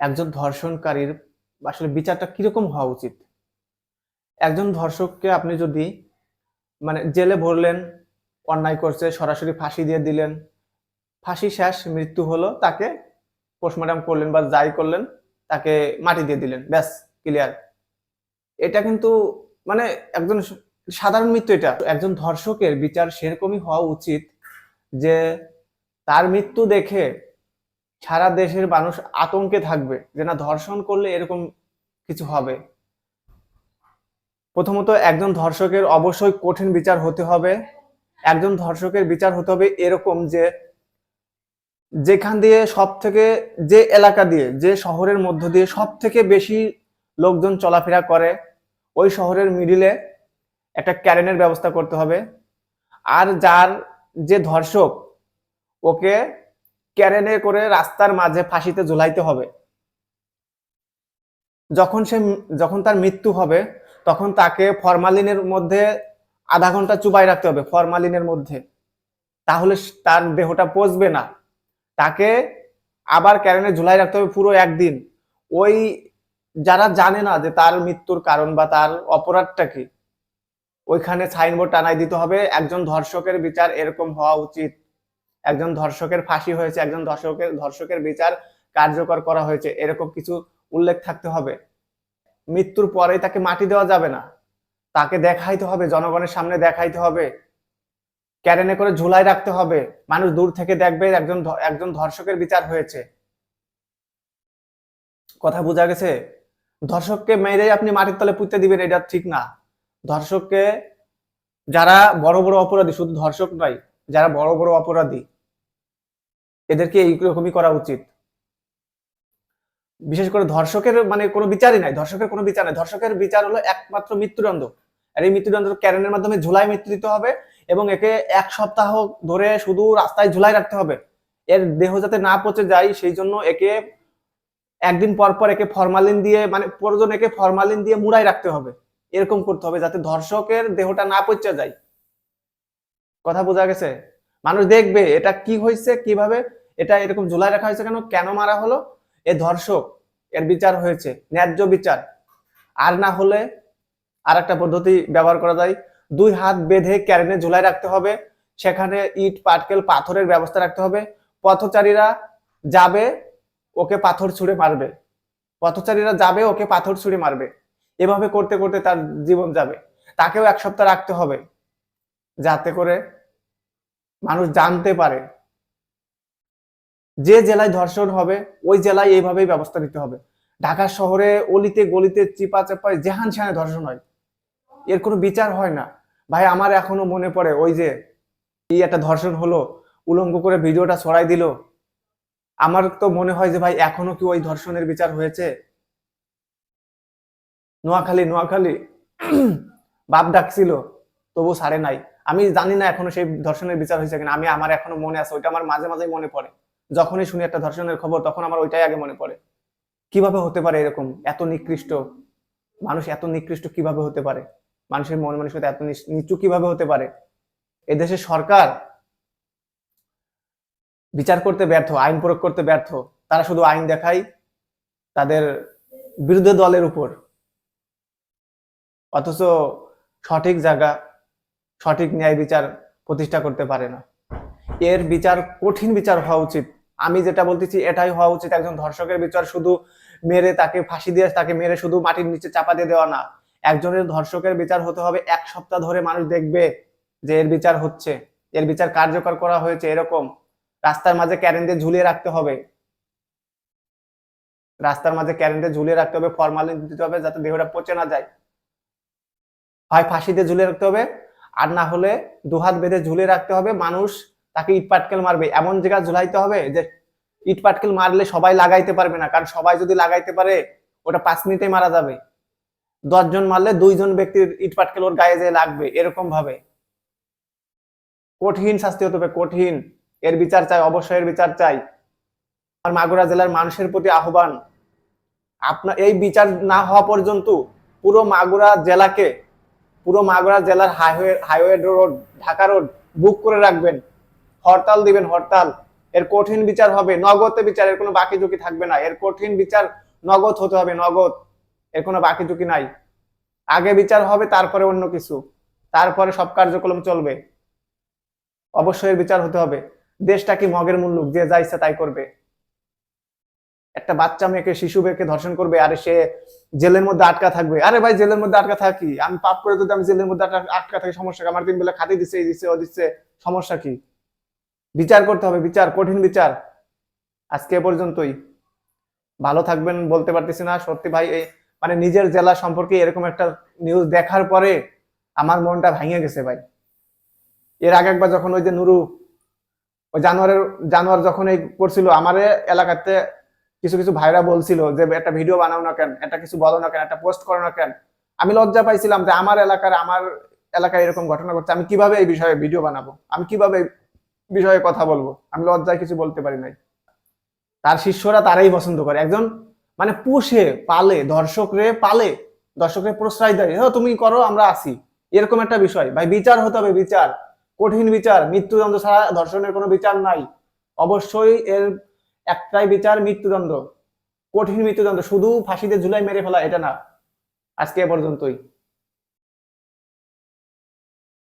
একজন ধর্ষণকারীর আসলে বিচারটা কীরকম হওয়া উচিত? একজন ধর্ষককে আপনি যদি মানে জেলে ভরলেন, অন্যায় করছে, সরাসরি ফাঁসি দিয়ে দিলেন, ফাঁসি শেষ, মৃত্যু হলো, তাকে পোস্টমর্টম করলেন বা যাই করলেন, তাকে মাটি দিয়ে দিলেন, ব্যাস, ক্লিয়ার। এটা কিন্তু মানে একজন সাধারণ মৃত্যু এটা। একজন ধর্ষকের বিচার সেরকমই হওয়া উচিত যে তার মৃত্যু দেখে সারা দেশের মানুষ আতঙ্কে থাকবে যে না, ধর্ষণ করলে এরকম কিছু হবে। প্রথমত একজন ধর্ষকের অবশ্যই কঠিন বিচার হতে হবে। একজন ধর্ষকের বিচার হতে হবে এরকম যে, যেখান দিয়ে সব থেকে যে এলাকা দিয়ে, যে শহরের মধ্য দিয়ে সব থেকে বেশি লোকজন চলাফেরা করে, ওই শহরের মিডিলে একটা ক্যারেনের ব্যবস্থা করতে হবে। আর যার যে ধর্ষক, ওকে ক্যারেনে করে রাস্তার মাঝে ফাঁসিতে ঝুলাইতে হবে। যখন সে যখন তার মৃত্যু হবে, তখন তাকে ফরমালিনের মধ্যে আধা ঘণ্টা চুবাই রাখতে হবে, ফরমালিনের মধ্যে। তাহলে তার দেহটা পচবে না। তাকে আবার ক্যারেনে ঝুলাই রাখতে হবে পুরো একদিন। ওই যারা জানে না যে তার মৃত্যুর কারণ বা তার অপরাধটা কি, ওইখানে সাইনবোর্ড টানাই দিতে হবে। একজন ধর্ষকের বিচার এরকম হওয়া উচিত। একজন ধর্ষকের ফাঁসি হয়েছে, একজন ধর্ষকের ধর্ষকের বিচার কার্যকর করা হয়েছে, এরকম কিছু উল্লেখ থাকতে হবে। মৃত্যুর পরেই তাকে মাটি দেওয়া যাবে না। তাকে দেখাইতে হবে, জনগণের সামনে দেখাইতে হবে। ক্যারেনে করে ঝুলাই রাখতে হবে। মানুষ দূর থেকে দেখবে একজন একজন ধর্ষকের বিচার হয়েছে। কথা বোঝা গেছে? ধর্ষককে মেরে আপনি মাটির তলে পুঁতে দিবেন, এটা ঠিক না। ধর্ষককে, যারা বড় বড় অপরাধী, শুধু ধর্ষক নয় যারা বড় বড় অপরাধী, এদেরকে এইরকমই করা উচিত। বিশেষ করে ধর্ষকের মানে কোনো বিচারই নাই, ধর্ষকের কোনো বিচার নাই। ধর্ষকের বিচার হলো একমাত্র মৃত্যুদণ্ড। আর এই মৃত্যুদণ্ড ক্যারেনের মাধ্যমে ঝুলাই মৃত্যু দিতে হবে এবং একে এক সপ্তাহ ধরে শুধু রাস্তায় ঝুলাই রাখতে হবে। এর দেহ যাতে না পচে যায়, সেই জন্য একে একদিন পর পর একে ফরমালিন দিয়ে মানে প্রয়োজন একে ফরমালিন দিয়ে মুড়াই রাখতে হবে। এরকম করতে হবে যাতে ধর্ষকের দেহটা না পচে যায়। কথা বোঝা গেছে? মানুষ দেখবে এটা কি হয়েছে, কীভাবে, এটা এরকম ঝুলাই রাখা হয়েছে কেন কেন মারা হলো? এ ধর্ষক, এর বিচার হয়েছে, ন্যায্য বিচার। আর না হলে আর একটা পদ্ধতি ব্যবহার করা যায়। দুই হাত বেঁধে ক্যারেনে ঝুলাই রাখতে হবে, সেখানে ইট, পাটকেল, পাথরের ব্যবস্থা রাখতে হবে। পথচারীরা যাবে, ওকে পাথর ছুঁড়ে মারবে। পথচারীরা যাবে, ওকে পাথর ছুঁড়ে মারবে। এভাবে করতে করতে তার জীবন যাবে। তাকেও এক সপ্তাহ রাখতে হবে। যাতে করে মানুষ জানতে পারে যে জেলায় ধর্ষণ হবে, ওই জেলায় এইভাবেই ব্যবস্থা নিতে হবে। ঢাকা শহরে অলিতে গলিতে চিপা চাপায় যেহান সেহানে ধর্ষণ হয়। এর কোনো বিচার হয় না। ভাই, আমার এখনও মনে পড়ে ওই যে এই একটা ধর্ষণ হলো, উলঙ্গ করে ভিডিওটা ছড়াই দিল। আমার তো মনে হয় যে, ভাই, এখনও কি ওই ধর্ষণের বিচার হয়েছে? নোয়াখালী নোয়াখালী, বাপ ডাকছিল। তবু সারে নাই। আমি জানি না এখনও সেই ধর্ষণের বিচার হয়েছে কিনা, আমি আমার এখনও মনে আছে, ওইটা আমার মাঝে মাঝে মনে পড়ে। যখনই শুনি একটা ধর্ষণের খবর, তখন আমার ওইটাই আগে মনে পড়ে। কীভাবে হতে পারে এরকম? এত নিকৃষ্ট মানুষ, এত নিকৃষ্ট কীভাবে হতে পারে? মানুষের মন মানসিকতা এত নিচ- কীভাবে হতে পারে? এদেশের সরকার বিচার করতে ব্যর্থ, আইন প্রয়োগ করতে ব্যর্থ। তারা শুধু আইন দেখায় তাদের বিরোধী দলের উপর। অথচ সঠিক জায়গা সঠিক ন্যায় বিচার প্রতিষ্ঠা করতে পারে না। এর বিচার কঠিন বিচার হওয়া উচিত। আমি যেটা বলতেছি, এটাই হওয়া উচিত। একজন ধর্ষকের বিচার শুধু মেরে তাকে ফাঁসি দিয়ে, তাকে মেরে শুধু মাটির নিচে চাপা দিয়ে দেওয়া না। একজনের ধর্ষকের বিচার হতে হবে এক সপ্তাহ ধরে মানুষ দেখবে যে এর বিচার হচ্ছে। এর বিচার কার্যকর করা হয়েছে এরকম। রাস্তার মাঝে ক্যারেন দিয়ে ঝুলিয়ে রাখতে হবে। রাস্তার মাঝে ক্যারেন দিয়ে ঝুলিয়ে রাখতে হবে, ফরমালিন দিতে হবে যাতে দেহটা পচে না যায়। হয় ফাঁসি দিয়ে ঝুলিয়ে রাখতে হবে আর না হলে দুহাত বেঁধে ঝুলে রাখতে হবে, মানুষ তাকে ইট পাটকেল মারবে। এমন জায়গা ঝুলাইতে হবে যে ইট পাটকেল মারলে সবাই লাগাইতে পারবে না, কারণ সবাই যদি লাগাইতে পারে, ওটা পাঁচ মিনিটে মারা যাবে। দশজন মারলে দুইজন ব্যক্তির ইট পাটকেল ওর গায়ে যেয়ে লাগবে, এরকম ভাবে। কঠিন শাস্তি হতে হবে, কঠিন। এর বিচার চাই, অবশ্যই এর বিচার চাই। আর মাগুরা জেলার মানুষের প্রতি আহ্বান আপনার এই বিচার না হওয়া পর্যন্ত পুরো মাগুরা জেলাকে পুরো মাগুরা জেলার highway highway road Dhaka road book করে রাখবেন। হরতাল দিবেন, হরতাল। এর কঠিন বিচার হবে, নগদে বিচার, এর কোনো বাকি ঝুঁকি থাকবে না। এর কঠিন বিচার নগদ হতে হবে, নগদ। এর কোনো বাকি ঝুঁকি নাই। আগে বিচার হবে, তারপরে অন্য কিছু। তারপরে সব কার্যক্রম চলবে। অবশ্যই বিচার হতে হবে। দেশটা কি মগের মুল্লুক, যে যা ইচ্ছা তাই করবে। একটা বাচ্চা মেয়েকে, শিশু মেয়েকে ধর্ষণ করবে, আর সে জেলের মধ্যে আটকা থাকবে। আরে ভাই, জেলের মধ্যে আটকা থাকি আমি পাপ করে যদি আমি জেলের মধ্যে আটকা- থাকি, সমস্যা আমার দিন বেলা খাতি দিচ্ছে এই দিচ্ছে ও দিচ্ছে সমস্যা কি? বিচার করতে হবে, বিচার, কঠিন বিচার। আজকে পর্যন্তই। ভালো থাকবেন বলতে পারতেছি না, সত্যি ভাই, এই মানে নিজের জেলা সম্পর্কে এরকম একটা নিউজ দেখার পরে আমার মনটা ভাঙে গেছে ভাই। এর আগে একবার যখন ওই যে নুরু, ওই জানোয়ারের জানোয়ার যখন এই করছিল আমার এলাকাতে কিছু কিছু ভাইরা বলছিল যে, একটা ভিডিও বানাও না কেন? একটা কিছু বলো না কেন? একটা পোস্ট করো না কেন? আমি লজ্জা পাইছিলাম যে, আমার এলাকার, আমার এলাকায় এরকম ঘটনা ঘটছে, আমি কীভাবে এই বিষয়ে ভিডিও বানাবো? আমি কীভাবে বিষয়ে কথা বলব? আমি লজ্জায় কিছু বলতে পারি নাই। তার শিষ্যরা তারাই পছন্দ করে। একজন মানে পুষে, পালে, দর্শকরে পালে, দর্শকরে প্রশ্রয় দেয় হ্যাঁ তুমি করো, আমরা আসি। এরকম একটা বিষয়। ভাই, বিচার হতে হবে, বিচার। কঠিন বিচার, মৃত্যুদণ্ড ছাড়া ধর্ষণের কোনো বিচার নাই। অবশ্যই এর একটাই বিচার, মৃত্যুদণ্ড। কঠিন মৃত্যুদণ্ড। শুধু ফাঁসিতে ঝুলাই মেরে ফেলা, এটা না। আজকে এ পর্যন্তই।